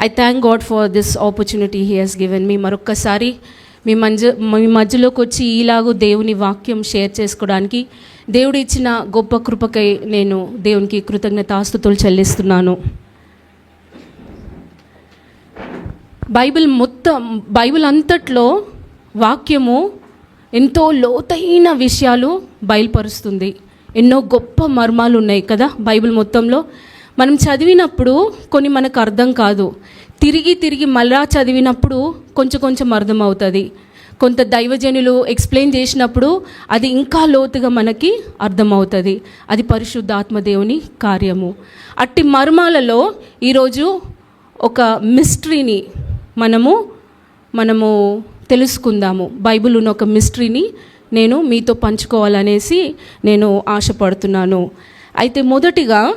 I thank God for this opportunity he has given me మరొక్కసారి మీ మధ్య మీ మధ్యలోకి వచ్చి ఈలాగూ దేవుని వాక్యం షేర్ చేసుకోవడానికి దేవుడు ఇచ్చిన గొప్ప కృపకై నేను దేవునికి కృతజ్ఞతాస్తుతులు చెల్లిస్తున్నాను. బైబిల్ మొత్తం బైబిల్ అంతట్లో వాక్యము ఎంతో లోతైన విషయాలు బయలుపరుస్తుంది. ఎన్నో గొప్ప మర్మాలు ఉన్నాయి కదా బైబిల్ మొత్తంలో. మనం చదివినప్పుడు కొన్ని మనకు అర్థం కాదు. తిరిగి తిరిగి మళ్ళా చదివినప్పుడు కొంచెం కొంచెం అర్థం అవుతుంది. కొంత దైవజనులు ఎక్స్ప్లెయిన్ చేసినప్పుడు అది ఇంకా లోతుగా మనకి అర్థమవుతుంది అది పరిశుద్ధాత్మదేవుని కార్యము. అట్టి మర్మాలలో ఈరోజు ఒక మిస్టరీని మనము మనము తెలుసుకుందాము. బైబిల్ ఉన్న ఒక మిస్టరీని నేను మీతో పంచుకోవాలనేసి నేను ఆశపడుతున్నాను. అయితే మొదటిగా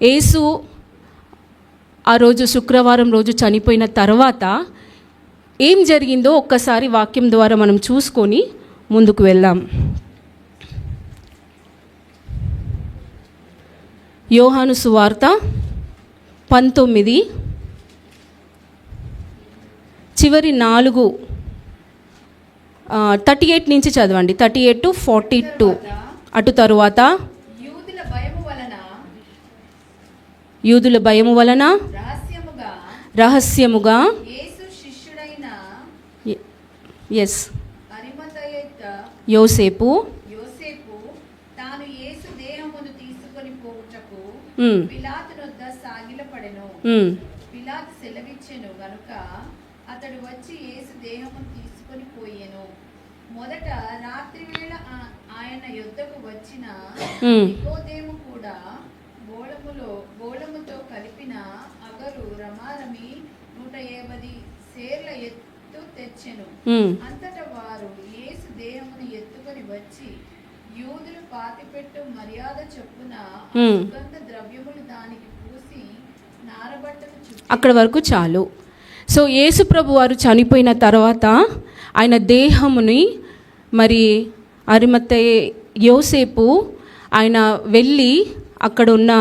యేసు ఆ రోజు శుక్రవారం రోజు చనిపోయిన తర్వాత ఏం జరిగిందో ఒక్కసారి వాక్యం ద్వారా మనం చూసుకొని ముందుకు వెళ్దాం. యోహాను సువార్త పంతొమ్మిది చివరి నాలుగు థర్టీ ఎయిట్ నుంచి చదవండి. Thirty eight to forty two. అటు తరువాత యూదుల భయము వలన యూదుల భయము వలన? రహస్యముగా రహస్యముగా? యేసు శిష్యుడైన ఎస్ యోసేపు. యోసేపు తాను యేసు దేహమును తీసుకొని పోవుటకు మ్, పిలాతునొద్ద సాగిలపడెను. మ్, పిలాతు సెలవిచ్చెను గనుక అతడు వచ్చి యేసు దేహమును తీసుకొని పోయెను. మొదట రాత్రి వేళ ఆయన యుద్ధకు వచ్చిన. నికోదేము కూడా బోళములో బోళముతో కలిపిన అగరు రమారమి నూట యాభై సేర్ల ఎత్తు తెచ్చెను. అంతటా వారు యేసు దేహమును ఎత్తుకొని వచ్చి యూదులు పాతిపెట్టు మర్యాద చొప్పున. సుగంధ ద్రవ్యములు దానికి పూసి నారబట్టలు చుట్టి అక్కడ వరకు చాలు సో యేసు ప్రభు వారు చనిపోయిన తర్వాత ఆయన దేహముని మరి అరిమత్తే యోసేపు ఆయన వెళ్ళి అక్కడ ఉన్న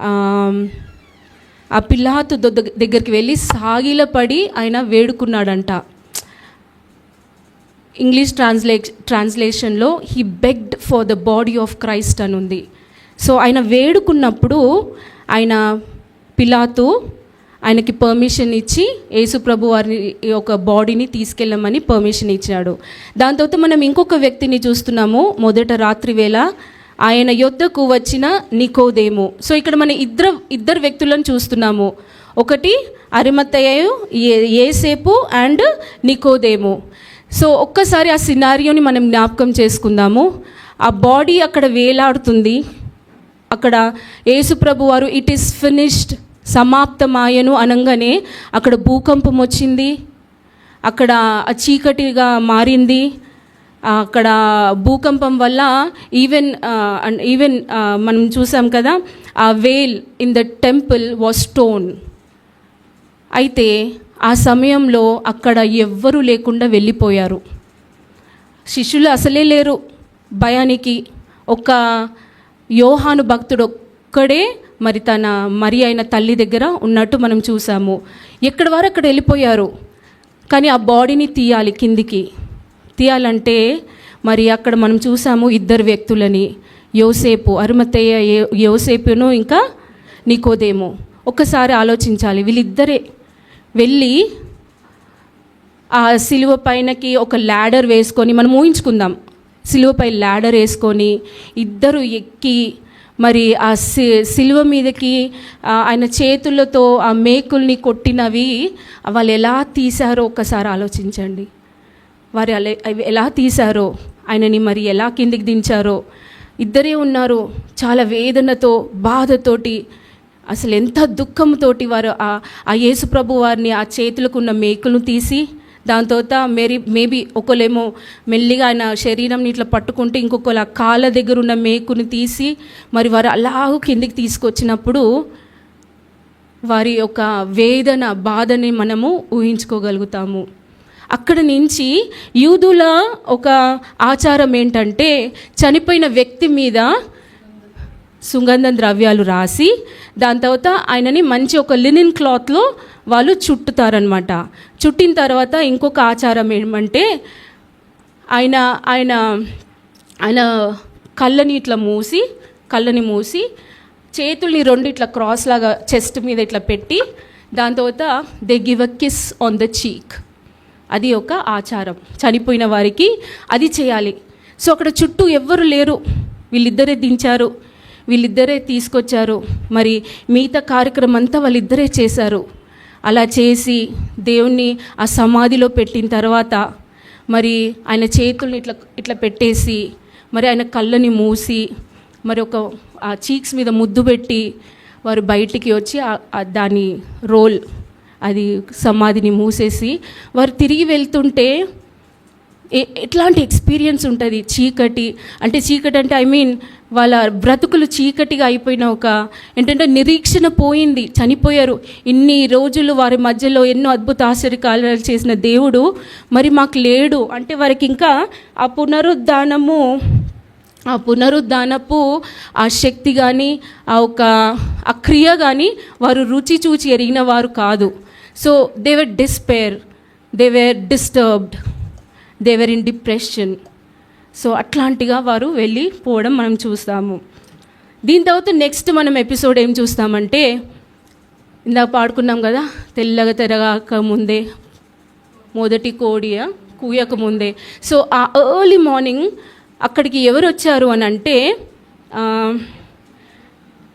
ఆ పిల్లాతు దగ్గరికి వెళ్ళి సాగిలపడి ఆయన వేడుకున్నాడంట. ఇంగ్లీష్ ట్రాన్స్లే ట్రాన్స్లేషన్లో he begged for the body of Christ అని ఉంది. సో ఆయన వేడుకున్నప్పుడు ఆయన పిలాతు ఆయనకి పర్మిషన్ ఇచ్చి యేసుప్రభు వారి వారిని యొక్క బాడీని తీసుకెళ్ళమని పర్మిషన్ ఇచ్చాడు. దాని తర్వాత మనం ఇంకొక వ్యక్తిని చూస్తున్నాము. మొదట రాత్రి వేళ ఆయన యొద్దకు వచ్చిన నికోదేము. సో ఇక్కడ మన ఇద్దరు ఇద్దరు వ్యక్తులను చూస్తున్నాము. ఒకటి అరిమత్తయ్య ఏసేపు అండ్ నికోదేము. సో ఒక్కసారి ఆ సినారియోని మనం జ్ఞాపకం చేసుకుందాము. ఆ బాడీ అక్కడ వేలాడుతుంది. అక్కడ యేసుప్రభు వారు ఇట్ ఈస్ ఫినిష్డ్ సమాప్తమాయను అనగానే అక్కడ భూకంపం వచ్చింది. అక్కడ చీకటిగా మారింది. అక్కడ భూకంపం వల్ల ఈవెన్ ఈవెన్ మనం చూసాం కదా ఆ veil in the temple was stone అయితే ఆ సమయంలో అక్కడ ఎవ్వరూ లేకుండా వెళ్ళిపోయారు. శిష్యులు అసలే లేరు. భయానికి ఒక యోహాను భక్తుడు ఒక్కడే మరి తన మరి అయిన తల్లి దగ్గర ఉన్నట్టు మనం చూసాము. ఎక్కడి వారు అక్కడ వెళ్ళిపోయారు? కానీ ఆ బాడీని తీయాలి కిందికి. తీయాలంటే మరి అక్కడ మనం చూసాము ఇద్దరు వ్యక్తులని. యోసేపు అరుమతయ్య యోసేపును ఇంకా నికోదేము. ఒక్కసారి ఆలోచించాలి. వీళ్ళిద్దరే వెళ్ళి ఆ సిలువ పైనకి ఒక ల్యాడర్ వేసుకొని మనం ఊహించుకుందాం. సిలువపై ల్యాడర్ వేసుకొని ఇద్దరు ఎక్కి మరి ఆ సి సిలువ మీదకి ఆయన చేతులతో ఆ మేకుల్ని కొట్టినవి వాళ్ళు ఎలా తీశారో ఒక్కసారి ఆలోచించండి. వారు అలా అవి ఎలా తీశారో ఆయనని మరి ఎలా కిందికి దించారో ఇద్దరే ఉన్నారు. చాలా వేదనతో బాధతోటి అసలు ఎంత దుఃఖంతోటి వారు ఆ ఆ వారిని ఆ చేతులకు ఉన్న మేకులను తీసి దాని తర్వాత మేరీ మేబీ ఒకళ్ళేమో మెల్లిగా ఆయన శరీరం ఇట్లా పట్టుకుంటే ఇంకొకరు ఆ కాళ్ళ దగ్గర ఉన్న మేకుని తీసి మరి వారు అలాగూ కిందికి తీసుకొచ్చినప్పుడు వారి యొక్క వేదన బాధని మనము ఊహించుకోగలుగుతాము. అక్కడ నుంచి యూదుల ఒక ఆచారం ఏంటంటే చనిపోయిన వ్యక్తి మీద సుగంధ ద్రవ్యాలు రాసి దాని తర్వాత ఆయనని మంచి ఒక లినిన్ క్లాత్లో వాళ్ళు చుట్టుతారనమాట చుట్టిన తర్వాత ఇంకొక ఆచారం ఏమంటే ఆయన ఆయన ఆయన కళ్ళని ఇట్లా మూసి కళ్ళని మూసి చేతుల్ని రెండు ఇట్లా క్రాస్ లాగా చెస్ట్ మీద ఇట్లా పెట్టి దాని తర్వాత they give a kiss on the cheek అది ఒక ఆచారం. చనిపోయిన వారికి అది చేయాలి. సో అక్కడ చుట్టూ ఎవ్వరు లేరు. వీళ్ళిద్దరే దించారు. వీళ్ళిద్దరే తీసుకొచ్చారు. మరి మిగతా కార్యక్రమం అంతా వాళ్ళిద్దరే చేశారు. అలా చేసి దేవుణ్ణి ఆ సమాధిలో పెట్టిన తర్వాత మరి ఆయన చేతుల్ని ఇట్లా ఇట్లా పెట్టేసి మరి ఆయన కళ్ళని మూసి మరి ఒక ఆ చీక్స్ మీద ముద్దు పెట్టి వారు బయటికి వచ్చి దాని రోల్ అది సమాధిని మూసేసి వారు తిరిగి వెళ్తుంటే ఎట్లాంటి ఎక్స్పీరియన్స్ ఉంటుంది? చీకటి అంటే చీకటి అంటే ఐ మీన్ వాళ్ళ బ్రతుకులు చీకటిగా అయిపోయిన ఒక ఏంటంటే నిరీక్షణ పోయింది చనిపోయారు. ఇన్ని రోజులు వారి మధ్యలో ఎన్నో అద్భుత ఆశ్చర్యకార్యాలు చేసిన దేవుడు మరి మాకు లేడు. అంటే వారికి ఇంకా ఆ పునరుద్ధానము ఆ పునరుద్ధానపు ఆ శక్తి కానీ ఆ ఒక ఆ క్రియ కానీ వారు రుచి చూచి ఎరిగిన వారు కాదు. So they were despair they were disturbed they were in depression so అట్లాంటిగా వారు వెళ్ళి పోవడం మనం చూస్తాము. దీని తర్వాత నెక్స్ట్ మనం ఎపిసోడ్ ఏం చూస్తామంటే ఇందాక పాడుకున్నాం కదా తెల్లగా తెరగాక ముందే మొదటి కోడియ కూయక ముందే. సో ఆ ఎర్లీ మార్నింగ్ అక్కడికి ఎవరు వచ్చారు అని అంటే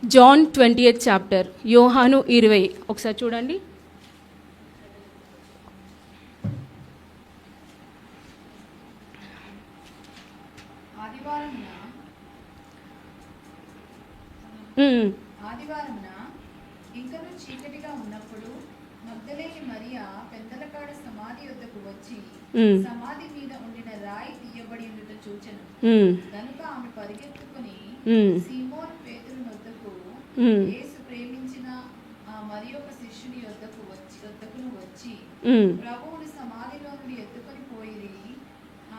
జాన్ ట్వంటీ ఎయిత్ చాప్టర్ యోహాను ఇరవై. ఒకసారి చూడండి. ఇంకను చీకటిగా ఉన్నప్పుడు మగ్ధలేని మరియా పెద్దలకాడ సమాధి వద్దకు వచ్చి ఉమ్, సమాధి మీద ఉండిన రాయి తీయబడి ఉండుట చూచెను. ఉమ్, గనుక ఆమె పరిగెత్తుకుని సీమోన్ వద్దకు యేసు ప్రేమించిన ఆ మరి ఒక శిష్యుని వద్దకు వచ్చి వద్దకును వచ్చి. ప్రభువుని సమాధిలో నుండి ఎత్తుకొని పోయిరి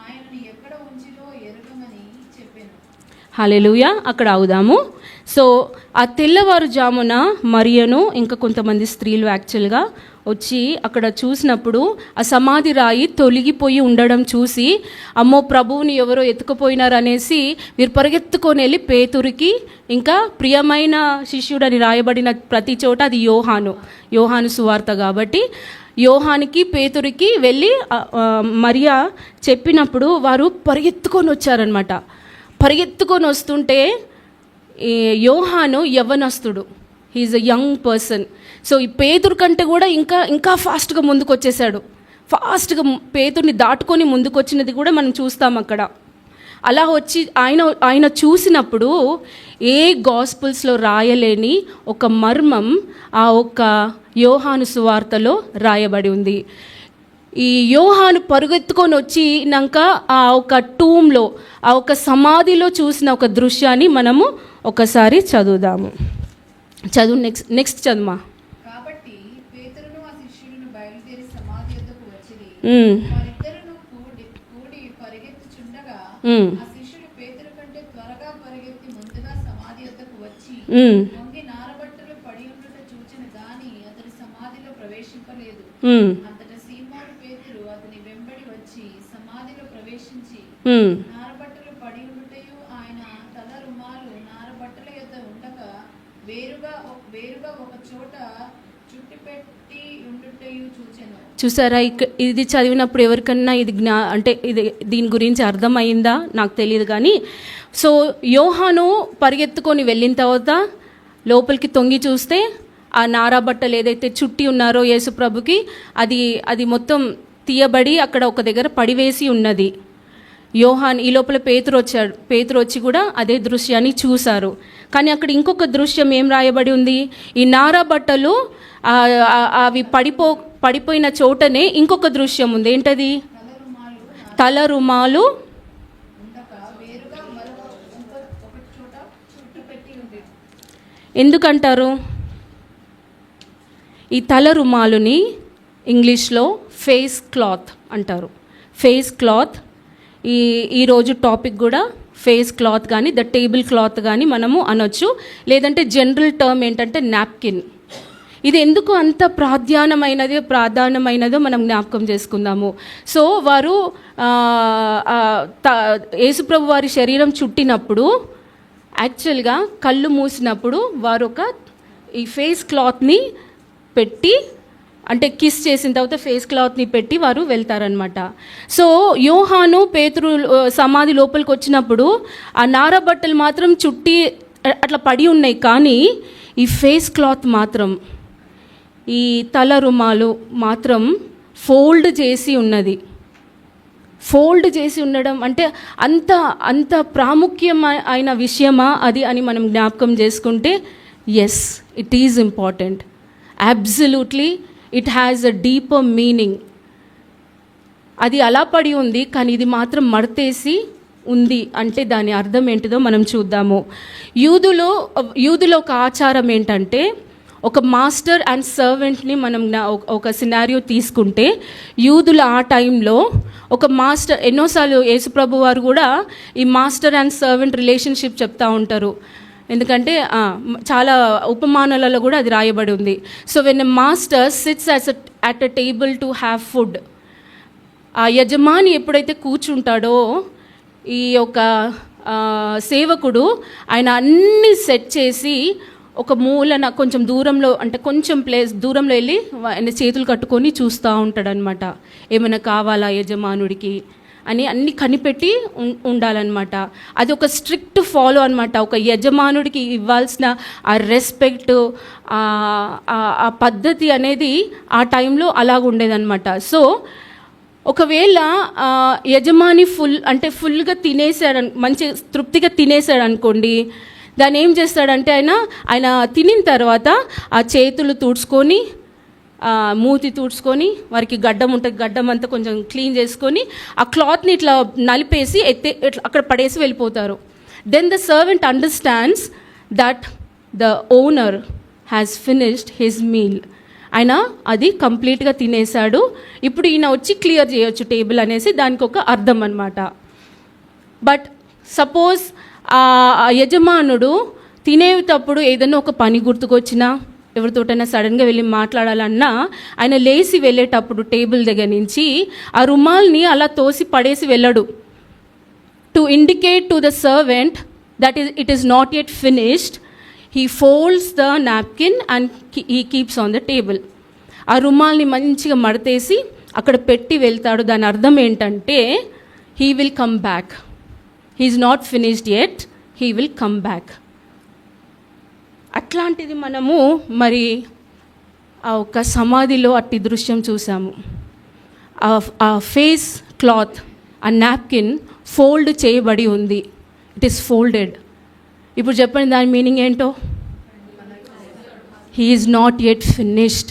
ఆయనను ఎక్కడ ఉంచిరో ఎరుగమని చెప్పాను అక్కడ అవుదాము సో ఆ తెల్లవారుజామున మరియను ఇంకా కొంతమంది స్త్రీలు యాక్చువల్గా వచ్చి అక్కడ చూసినప్పుడు ఆ సమాధి రాయి తొలగిపోయి ఉండడం చూసి అమ్మో ప్రభువుని ఎవరో ఎత్తుకుపోయినారనేసి మీరు వీరు పరిగెత్తుకొని వెళ్ళి పేతురికి ఇంకా ప్రియమైన శిష్యుడని రాయబడిన ప్రతి చోట అది యోహాను యోహాను సువార్త కాబట్టి యోహానికి పేతురికి వెళ్ళి మరియా చెప్పినప్పుడు వారు పరిగెత్తుకొని వచ్చారనమాట పరిగెత్తుకొని వస్తుంటే యోహాను యవ్వనస్తుడు. He's a young person so ఈ పేతురు కంటే కూడా ఇంకా ఇంకా ఫాస్ట్గా ముందుకు వచ్చేసాడు ఫాస్ట్గా పేతుడిని దాటుకొని ముందుకు వచ్చినది కూడా మనం చూస్తాం అక్కడ. అలా వచ్చి ఆయన ఆయన చూసినప్పుడు ఏ గాస్పుల్స్లో రాయలేని ఒక మర్మం ఆ ఒక్క యోహాను సువార్తలో రాయబడి ఉంది. ఈ యోహాను పరుగెత్తుకొని వచ్చినాక ఆ ఒక టూమ్లో ఆ ఒక సమాధిలో చూసిన ఒక దృశ్యాన్ని మనము ఒకసారి చదువుదాము. చదువు నెక్స్ట్ నెక్స్ట్ చదువుమా? వద్దకు నారబట్టలు పడి ఉండుటయు ఆయన తల రుమాలు నారబట్టల యొద్ద ఉండక వేరుగా ఒక- వేరుగా ఒక చోట చుట్టుపెట్టి ఉండుటయు చూచెను. చూసారా? ఇక ఇది చదివినప్పుడు ఎవరికన్నా ఇది జ్ఞా అంటే ఇది దీని గురించి అర్థమైందా? నాకు తెలియదు కానీ సో యోహాను పరిగెత్తుకొని వెళ్ళిన తర్వాత లోపలికి తొంగి చూస్తే ఆ నారా బట్టలు ఏదైతే చుట్టి ఉన్నారో యేసుప్రభుకి అది అది మొత్తం తీయబడి అక్కడ ఒక దగ్గర పడివేసి ఉన్నది. యోహాన్ ఈ లోపల పేతురు వచ్చాడు. పేతురు వచ్చి కూడా అదే దృశ్యాన్ని చూశారు. కానీ అక్కడ ఇంకొక దృశ్యం ఏం రాయబడి ఉంది? ఈ నారా బట్టలు అవి పడిపో పడిపోయిన చోటనే ఇంకొక దృశ్యం ఉంది. ఏంటది? తల రుమాలు ఎందుకంటారు? ఈ తల రుమాలుని ఇంగ్లీష్లో ఫేస్ క్లాత్ అంటారు. ఫేస్ క్లాత్ ఈ ఈరోజు టాపిక్ కూడా ఫేస్ క్లాత్ కానీ ద టేబుల్ క్లాత్ కానీ మనము అనొచ్చు. లేదంటే జనరల్ టర్మ్ ఏంటంటే నాప్కిన్. ఇది ఎందుకు అంత ప్రాధాన్యమైనది ప్రాధాన్యమైనదో మనం జ్ఞాపకం చేసుకుందాము. సో వారు యేసుప్రభు వారి శరీరం చుట్టినప్పుడు యాక్చువల్గా కళ్ళు మూసినప్పుడు వారు ఒక ఈ ఫేస్ క్లాత్ని పెట్టి అంటే కిస్ చేసిన తర్వాత ఫేస్ క్లాత్ని పెట్టి వారు వెళ్తారనమాట సో యోహాను పేతురు సమాధి లోపలికి వచ్చినప్పుడు ఆ నార బట్టలు మాత్రం చుట్టి అట్లా పడి ఉన్నాయి. కానీ ఈ ఫేస్ క్లాత్ మాత్రం ఈ తల రుమాలు మాత్రం ఫోల్డ్ చేసి ఉన్నది. ఫోల్డ్ చేసి ఉండడం అంటే అంత అంత ప్రాముఖ్యం అయిన విషయమా అది అని మనం జ్ఞాపకం చేసుకుంటే yes it is important absolutely it has a deeper meaning అది అలా పడి ఉంది కానీ ఇది మాత్రం మడతేసి ఉంది అంటే దాని అర్థం ఏంటిదో మనం చూద్దాము. యూదులో యూదులో ఒక ఆచారం ఏంటంటే ఒక మాస్టర్ అండ్ సర్వెంట్ని మనం ఒక- ఒక సినారియో తీసుకుంటే యూదుల ఆ టైంలో ఒక మాస్టర్ ఎన్నోసార్లు యేసుప్రభు వారు కూడా ఈ మాస్టర్ అండ్ సర్వెంట్ రిలేషన్షిప్ చెప్తా ఉంటారు. ఎందుకంటే చాలా ఉపమానాలలో కూడా అది రాయబడి ఉంది. So when a master sits as at a table to have food ఆ యజమాని ఎప్పుడైతే కూర్చుంటాడో ఈ యొక్క సేవకుడు ఆయన అన్ని సెట్ చేసి ఒక మూలన కొంచెం దూరంలో అంటే కొంచెం ప్లేస్ దూరంలో వెళ్ళి ఆయన చేతులు కట్టుకొని చూస్తూ ఉంటాడనమాట ఏమైనా కావాలా యజమానుడికి? అని అన్ని కనిపెట్టి ఉండాలన్నమాట. అది ఒక స్ట్రిక్ట్ ఫాలో అనమాట ఒక యజమానుడికి ఇవ్వాల్సిన ఆ రెస్పెక్ట్ ఆ పద్ధతి అనేది ఆ టైంలో అలాగ ఉండేదన్నమాట. సో ఒకవేళ యజమాని ఫుల్ అంటే ఫుల్గా తినేసాడు మంచి తృప్తిగా తినేసాడు అనుకోండి దాన్ని ఏం చేస్తాడంటే ఆయన ఆయన తినిన తర్వాత ఆ చేతులు తుడుచుకొని మూతి తుడుచుకొని వారికి గడ్డం ఉంటుంది గడ్డం అంతా కొంచెం క్లీన్ చేసుకొని ఆ క్లాత్ని ఇట్లా నలిపేసి ఎత్తే ఇట్లా అక్కడ పడేసి వెళ్ళిపోతారు. Then the servant understands that the owner has finished his meal ఆయన అది కంప్లీట్గా తినేశాడు. ఇప్పుడు ఈయన వచ్చి క్లియర్ చేయొచ్చు టేబుల్ అనేసి దానికి ఒక అర్థం అనమాట బట్ సపోజ్ ఆ ఆ యజమానుడు తినేటప్పుడు ఏదైనా ఒక పని గుర్తుకొచ్చినా ఎవరితోటైనా సడన్గా వెళ్ళి మాట్లాడాలన్నా ఆయన లేచి వెళ్ళేటప్పుడు టేబుల్ దగ్గర నుంచి ఆ రుమాల్ని అలా తోసి పడేసి వెళ్ళడు. To indicate to the servant that is it is not yet finished he folds the napkin and he keeps on the table ఆ రుమాల్ని మంచిగా మడతేసి అక్కడ పెట్టి వెళ్తాడు. దాని అర్థం ఏంటంటే he will come back he's not finished yet he will come back అట్లాంటిది మనము మరి ఆ ఒక సమాధిలో అట్టి దృశ్యం చూసాము. ఆ- ఆ ఫేస్ క్లాత్ ఆ నాప్కిన్ ఫోల్డ్ చేయబడి ఉంది. ఇట్ ఈస్ ఫోల్డెడ్ ఇప్పుడు చెప్పండి దాని మీనింగ్ ఏంటో? He is not yet finished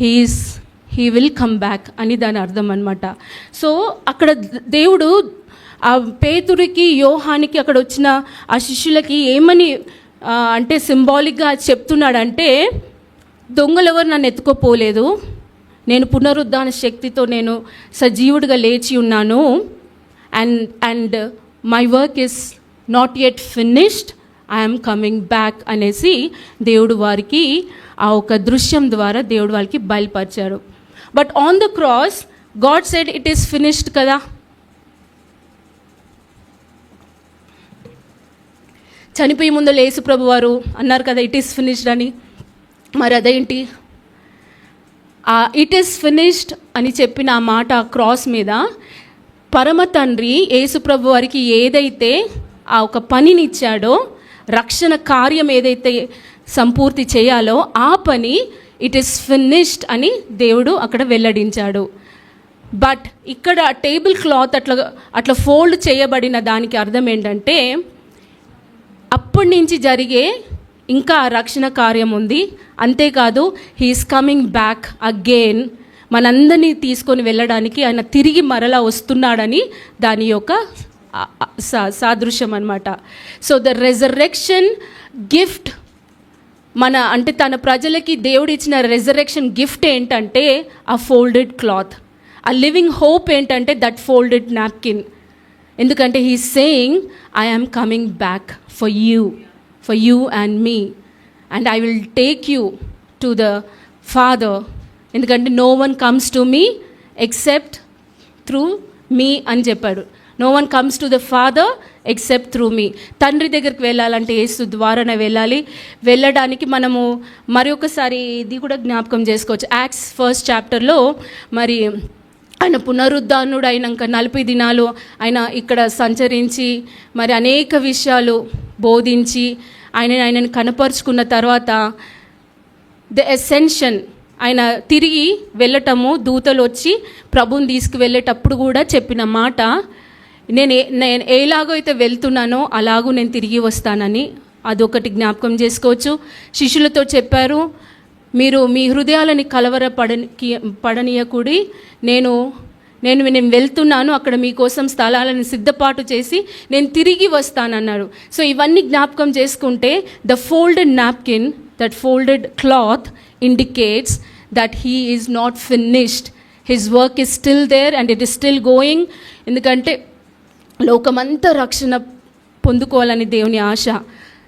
he's he will come back అని దాని అర్థం అనమాట సో అక్కడ దేవుడు ఆ పేతురికి యోహానికి అక్కడ వచ్చిన ఆ శిష్యులకి ఏమని అంటే సింబాలిక్గా చెప్తున్నాడంటే దొంగలు ఎవరు నన్ను ఎత్తుకోపోలేదు. నేను పునరుద్ధాన శక్తితో నేను సజీవుడిగా లేచి ఉన్నాను. And and my work is not yet finished. I'm coming back అనేసి దేవుడు వారికి ఆ ఒక దృశ్యం ద్వారా దేవుడు వారికి బయలుపరిచాడు. But on the cross God said it is finished కదా. చనిపోయే ముందు లేసుప్రభు వారు అన్నారు కదా ఇట్ ఈస్ ఫినిష్డ్ అని. మరి అదేంటి? ఆ ఇట్ ఈస్ ఫినిష్డ్ అని చెప్పిన ఆ మాట ఆ క్రాస్ మీద పరమ తండ్రి యేసుప్రభు వారికి ఏదైతే ఆ ఒక పనిని ఇచ్చాడో రక్షణ కార్యం ఏదైతే సంపూర్తి చేయాలో ఆ పని ఇట్ ఈస్ ఫినిష్డ్ అని దేవుడు అక్కడ వెల్లడించాడు. బట్ ఇక్కడ టేబుల్ క్లాత్ అట్లా అట్లా ఫోల్డ్ చేయబడిన దానికి అర్థం ఏంటంటే అప్పటి నుంచి జరిగే ఇంకా రక్షణ కార్యం ఉంది. అంతేకాదు హీఈస్ కమింగ్ బ్యాక్ అగైన్ మనందరినీ తీసుకొని వెళ్ళడానికి ఆయన తిరిగి మరలా వస్తున్నాడని దాని యొక్క సాదృశ్యం అనమాట సో ద రెజరెక్షన్ గిఫ్ట్ మన అంటే తన ప్రజలకి దేవుడు ఇచ్చిన రెజరెక్షన్ గిఫ్ట్ ఏంటంటే ఆ ఫోల్డెడ్ క్లాత్ ఆ లివింగ్ హోప్ ఏంటంటే దట్ ఫోల్డెడ్ నాప్కిన్ ఎందుకంటే he saying I am coming back for you for you and me and I will take you to the father ఎందుకంటే no one comes to me except through me అని చెప్పాడు. No one comes to the father except through me తండ్రి దగ్గరికి వెళ్ళాలంటే ఏసు ద్వారానే వెళ్ళాలి. వెళ్ళడానికి మనము మరి ఒకసారి ఇది కూడా జ్ఞాపకం చేసుకోవచ్చు. యాక్ట్స్ ఫస్ట్ చాప్టర్లో మరి ఆయన పునరుద్ధానుడు అయినాక నలభై దినాలు ఆయన ఇక్కడ సంచరించి మరి అనేక విషయాలు బోధించి ఆయన ఆయనను కనపరుచుకున్న తర్వాత ద ఎసెన్షన్ ఆయన తిరిగి వెళ్ళటము దూతలు వచ్చి ప్రభుని తీసుకువెళ్ళేటప్పుడు కూడా చెప్పిన మాట నేను నేను ఎలాగో అయితే వెళ్తున్నానో అలాగూ నేను తిరిగి వస్తానని అదొకటి జ్ఞాపకం చేసుకోవచ్చు. శిష్యులతో చెప్పారు మీరు మీ హృదయాలని కలవర పడని పడనీయకూడి నేను నేను నేను వెళ్తున్నాను అక్కడ మీకోసం స్థలాలను సిద్ధపాటు చేసి నేను తిరిగి వస్తానన్నారు. సో ఇవన్నీ జ్ఞాపకం చేసుకుంటే the folded napkin that folded cloth indicates that he is not finished his work is still there and it is still going ఎందుకంటే లోకమంతా రక్షణ పొందుకోవాలని దేవుని ఆశ.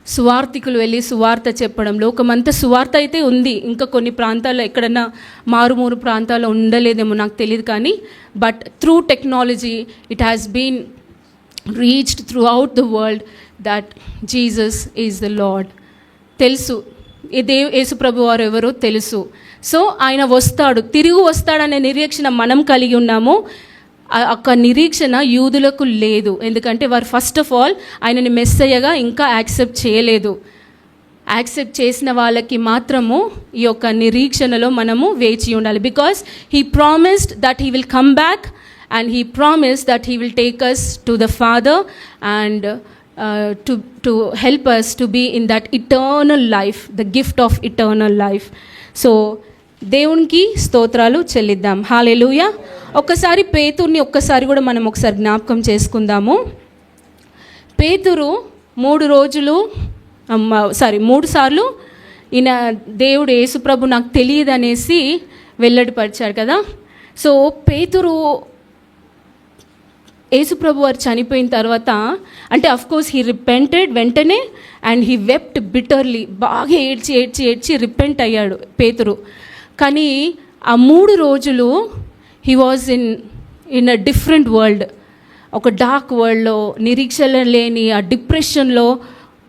సువార్థికులు వెళ్ళి సువార్త చెప్పడం లోకమంతా సువార్త అయితే ఉంది. ఇంకా కొన్ని ప్రాంతాల్లో ఎక్కడన్నా మారుమూరు ప్రాంతాల్లో ఉండలేదేమో నాకు తెలియదు కానీ but through technology it has been reached throughout the world that Jesus is the Lord తెలుసు దేవ్ యేసు వారు ఎవరో తెలుసు. సో ఆయన వస్తాడు. తిరిగి వస్తాడనే నిరీక్షణ మనం కలిగి ఉన్నాము. ఒక నిరీక్షణ యూదులకు లేదు. ఎందుకంటే వారు ఫస్ట్ ఆఫ్ ఆల్ ఆయనని మెస్సయ్యగా ఇంకా యాక్సెప్ట్ చేయలేదు. యాక్సెప్ట్ చేసిన వాళ్ళకి మాత్రము ఈ యొక్క నిరీక్షణలో మనము వేచి ఉండాలి. Because he promised that he will come back and he promise that he will take us to the father and to to help us to be in that eternal life the gift of eternal life so దేవునికి స్తోత్రాలు చెల్లిద్దాం. Hallelujah ఒక్కసారి పేతుర్ని ఒక్కసారి కూడా మనం ఒకసారి జ్ఞాపకం చేసుకుందాము. పేతురు మూడు రోజులు సారీ మూడు సార్లు ఈయన దేవుడు యేసుప్రభు నాకు తెలియదు అనేసి వెల్లడిపరిచాడు కదా. సో పేతురు యేసుప్రభు వారు చనిపోయిన తర్వాత అంటే అఫ్ కోర్స్ హీ రిపెంటెడ్ వెంటనే అండ్ హీ వెప్ట్ బిటర్లీ బాగా ఏడ్చి ఏడ్చి ఏడ్చి రిపెంట్ అయ్యాడు పేతురు. కానీ ఆ మూడు రోజులు he was in in a different world ఒక డార్క్ వరల్డ్లో నిరీక్షణ లేని ఆ డిప్రెషన్లో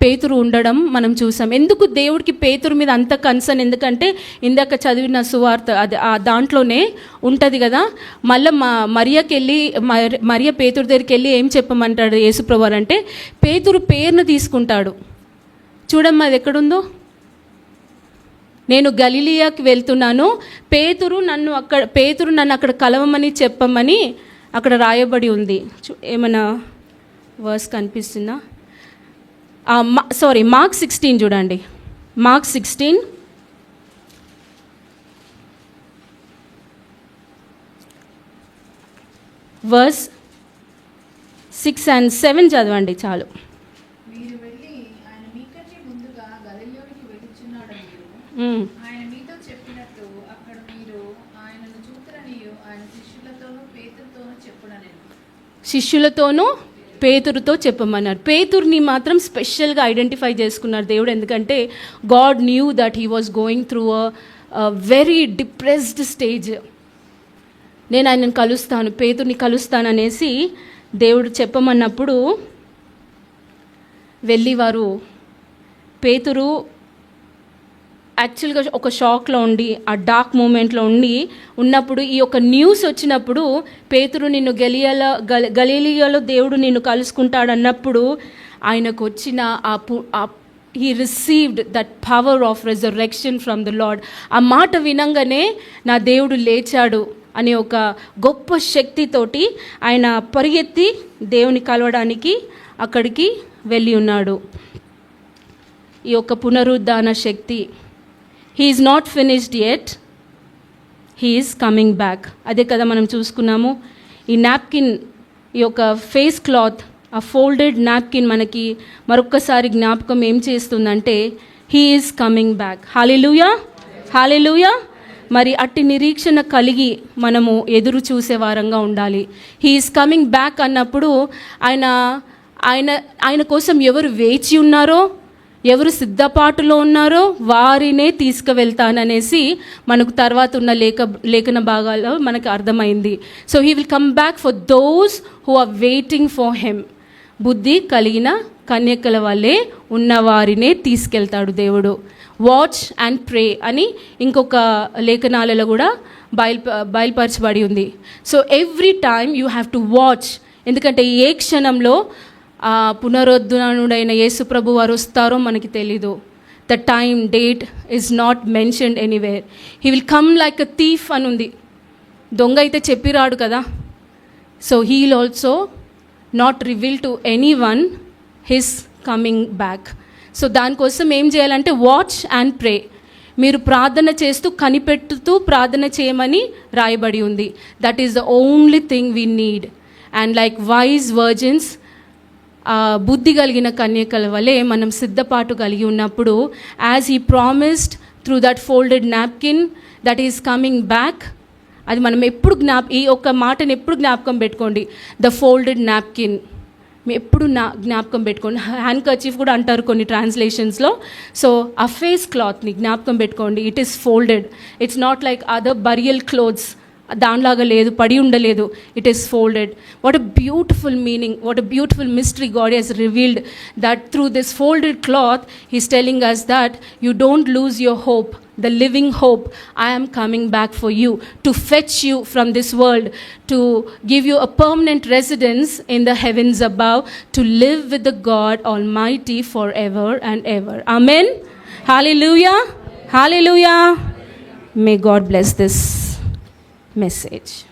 పేతురు ఉండడం మనం చూసాం. ఎందుకు దేవుడికి పేతురు మీద అంత కన్సర్న్ ఎందుకంటే ఇందాక చదివిన సువార్త అది ఆ దాంట్లోనే ఉంటుంది కదా. మళ్ళీ మా మరియకి వెళ్ళి మరి- మరియ పేతురు దగ్గరికి వెళ్ళి ఏం చెప్పమంటాడు యేసుప్రభు అంటే పేతురు పేరును తీసుకుంటాడు. చూడమ్మా అది ఎక్కడుందో? నేను గలిలియాకి వెళ్తున్నాను. పేతురు నన్ను అక్కడ పేతురు నన్ను అక్కడ కలవమని చెప్పమని అక్కడ రాయబడి ఉంది. చూ- ఏమైనా వర్స్ కనిపిస్తుందా? సారీ మార్క్ సిక్స్టీన్ చూడండి. Mark sixteen. Verse six and seven చదవండి చాలు. ఆయన మీతో చెప్పినట్టు అక్కడ మీరు ఆయనను చూతురనియు ఆయన శిష్యులతోనూ పేతులతోనూ శిష్యులతోనూ పేతురుతో చెప్పమన్నారు. పేతుర్ని మాత్రం స్పెషల్గా ఐడెంటిఫై చేసుకున్నారు దేవుడు ఎందుకంటే God knew that he was going through a very depressed stage. నేను ఆయనను కలుస్తాను పేతుర్ని కలుస్తాను అనేసి దేవుడు చెప్పమన్నప్పుడు వెళ్ళి వారు పేతురు యాక్చువల్గా ఒక షాక్లో ఉండి ఆ డార్క్ మూమెంట్లో ఉండి ఉన్నప్పుడు ఈ యొక్క న్యూస్ వచ్చినప్పుడు పేతురు నిన్ను గలియల గల గలీలియాలో దేవుడు నిన్ను కలుసుకుంటాడు అన్నప్పుడు ఆయనకు వచ్చిన ఆ పు he received that power of resurrection from the Lord ఆ మాట వినంగానే నా దేవుడు లేచాడు అనే ఒక గొప్ప శక్తితోటి ఆయన పరిగెత్తి దేవుని కలవడానికి అక్కడికి వెళ్ళి ఉన్నాడు. ఈ యొక్క పునరుద్ధాన శక్తి. He is not finished yet he is coming back అదే కదా మనం చూసుకున్నాము. ఈ నాప్కిన్ ఈ యొక్క ఫేస్ క్లాత్ ఆ ఫోల్డెడ్ నాప్కిన్ మనకి మరొక్కసారి జ్ఞాపకం ఏం చేస్తుందంటే he's coming back hallelujah hallelujah మరి అట్టి నిరీక్షణ కలిగి మనము ఎదురు చూసే వారంగా ఉండాలి. హీఈస్ కమింగ్ బ్యాక్ అన్నప్పుడు ఆయన ఆయన ఆయన కోసం ఎవరు వేచి ఉన్నారో ఎవరు సిద్ధపాటులో ఉన్నారో వారినే తీసుకువెళ్తాననేసి మనకు తర్వాత ఉన్న లేఖ లేఖన భాగాల్లో మనకు అర్థమైంది. So he will come back for those who are waiting for him బుద్ధి కలిగిన కన్యకల వల్లే ఉన్నవారినే తీసుకెళ్తాడు దేవుడు. వాచ్ అండ్ ప్రే అని ఇంకొక లేఖనాలలో కూడా బయల్ బయలుపరచబడి ఉంది. So every time you have to watch ఎందుకంటే ఏ క్షణంలో ఆ పునరుద్ధరణుడైన యేసుప్రభు వారు వస్తారో మనకి తెలీదు. The time date is not mentioned anywhere he will come like a thief అని ఉంది దొంగ అయితే చెప్పిరాడు కదా. So he'll also not reveal to anyone his coming back so దానికోసం ఏం చేయాలంటే వాచ్ అండ్ ప్రే మీరు ప్రార్థన చేస్తూ కనిపెట్టుతూ ప్రార్థన చేయమని రాయబడి ఉంది. That is the only thing we need and like wise virgins బుద్ధి కలిగిన కన్యకల వలె మనం సిద్ధపాటు కలిగి ఉన్నప్పుడు as he promised through that folded napkin that is coming back అది మనం ఎప్పుడు జ్ఞాప ఈ ఒక్క మాటను ఎప్పుడు జ్ఞాపకం పెట్టుకోండి. ద ఫోల్డెడ్ నాప్కిన్ ఎప్పుడు నా జ్ఞాపకం పెట్టుకోండి. హ్యాండ్ కర్చీఫ్ కూడా అంటారు కొన్ని ట్రాన్స్లేషన్స్లో సో ఆ ఫేస్ క్లాత్ని జ్ఞాపకం పెట్టుకోండి. It is folded it's not like other burial clothes దానిలాగా లేదు పడి ఉండలేదు it is folded what a beautiful meaning what a beautiful mystery God has revealed that through this folded cloth he's telling us that you don't lose your hope the living hope I am coming back for you to fetch you from this world, to give you a permanent residence in the heavens above, to live with the God Almighty forever and ever. Amen. Hallelujah. Hallelujah. May God bless this message.